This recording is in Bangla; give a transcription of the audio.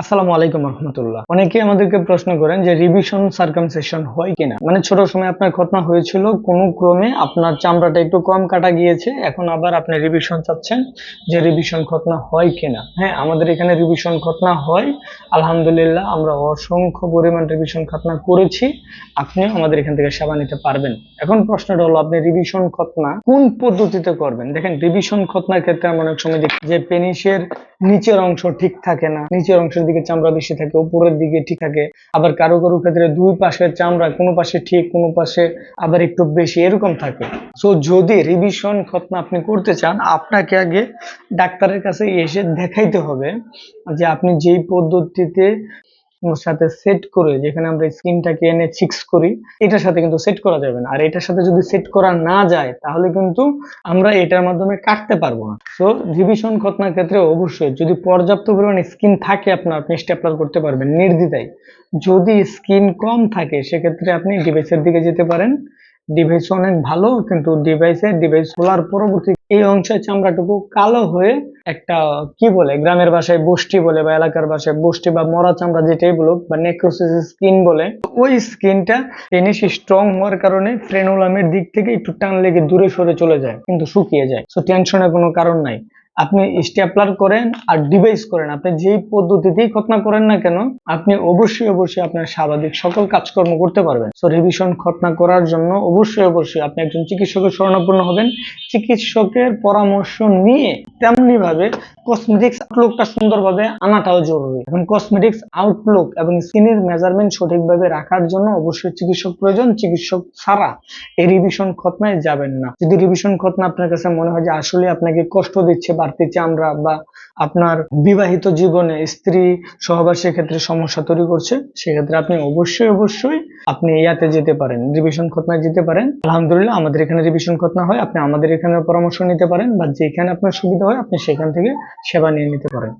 আসসালামু আলাইকুম রহমতুল্লাহ। অনেকে আমাদেরকে প্রশ্ন করেন যে রিভিশন সার্কামসেশন হয় কিনা? মানে ছোট সময় আপনার খতনা হয়েছিল, কোনো ক্রমে আপনার চামড়াটা একটু কম কাটা গিয়েছে, এখন আবার আপনি রিভিশন চাচ্ছেন যে রিভিশন খতনা হয় কিনা? হ্যাঁ আমাদের এখানে রিভিশন খতনা হয়। আলহামদুলিল্লাহ, আমরা অসংখ্য পরিমাণ রিভিশন খতনা করেছি। আপনিও আমাদের এখান থেকে সেবা নিতে পারবেন। এখন প্রশ্নটা হলো, আপনি রিভিশন খতনা কোন পদ্ধতিতে করবেন? দেখেন রিভিশন খতনার ক্ষেত্রে আমরা অনেক সময় দেখি যে পেনিসের নিচের অংশ ঠিক থাকে না। নিচের অংশের দিকে চামড়া বেশি থাকে, উপরের দিকে ঠিক থাকে। আবার কারও কারও ক্ষেত্রে দুই পাশের চামড়া, কোনো পাশে ঠিক, কোনো পাশে আবার একটু বেশি এরকম থাকে। সো যদি রিভিশন খতনা আপনি করতে চান, আপনাকে আগে ডাক্তারের কাছে এসে দেখাইতে হবে যে আপনি যেই পদ্ধতিতে সাথে সেট করে, যেখানে আমরা স্কিনটাকে এনে ফিক্স করি, এটার সাথে কিন্তু সেট করা যাবে না। আর এটার সাথে যদি সেট করা না যায়, তাহলে কিন্তু আমরা এটার মাধ্যমে কাটতে পারব না। তো রিভিশন খতনার ক্ষেত্রে অবশ্যই যদি পর্যাপ্ত পরিমাণে স্কিন থাকে আপনার, আপনি স্টেপলার করতে পারবেন নির্দ্বিধায়। যদি স্কিন কম থাকে, সেক্ষেত্রে আপনি ডিভাইসের দিকে যেতে পারেন। ডিভাইস অনেক ভালো, কিন্তু ডিভাইসে ডিভাইস খোলার পরবর্তী এই অংশের চামড়াটুকু কালো হয়ে একটা, কি বলে, গ্রামের ভাষায় বষ্টি বলে বা এলাকার ভাষায় বষ্টি বা মরা চামড়া যেটাই বলুক বা নেক্রোসিস স্কিন বলে, ওই স্কিনটা টেনিস স্ট্রং হওয়ার কারণে ফ্রেনোলামের দিক থেকে একটু টান লেগে দূরে সরে চলে যায়, কিন্তু শুকিয়ে যায়। সো টেনশনের কোনো কারণ নাই। আপনি স্টেপলার করেন আর ডিভাইস করেন। আপনি যেই পদ্ধতিতেই খতনা করেন না কেন, আপনি অবশ্যই অবশ্যই আপনার স্বাভাবিক সকল কাজকর্ম করতে পারবেন। সো রিভিশন খতনা করার জন্য অবশ্যই অবশ্যই আপনি একজন চিকিৎসকের শরণাপন্ন হবেন। চিকিৎসকের পরামর্শ নিয়ে তেমনি ভাবে কসমেটিক্স আউটলুকটা সুন্দরভাবে আনাটাও জরুরি। এখন কসমেটিক্স আউটলুক এবং স্কিনের মেজারমেন্ট সঠিকভাবে রাখার জন্য অবশ্যই চিকিৎসক প্রয়োজন। চিকিৎসক ছাড়া এই রিভিশন খতনায় যাবেন না। যদি রিভিশন খতনা আপনার কাছে মনে হয় যে আসলে আপনাকে কষ্ট দিচ্ছে বাড়তি চামড়া বা আপনার বিবাহিত জীবনে স্ত্রী সহবাসের ক্ষেত্রে সমস্যা তৈরি করছে, সেক্ষেত্রে আপনি অবশ্যই অবশ্যই আপনি ইয়াতে যেতে পারেন, রিভিশন খতনায় যেতে পারেন। আলহামদুলিল্লাহ, আমাদের এখানে রিভিশন খতনা হয়, আপনি আমাদের এখানে পরামর্শ নিতে পারেন বা যেখানে আপনার সুবিধা হয়, আপনি সেখান থেকে সেবা নিয়ে নিতে পারেন।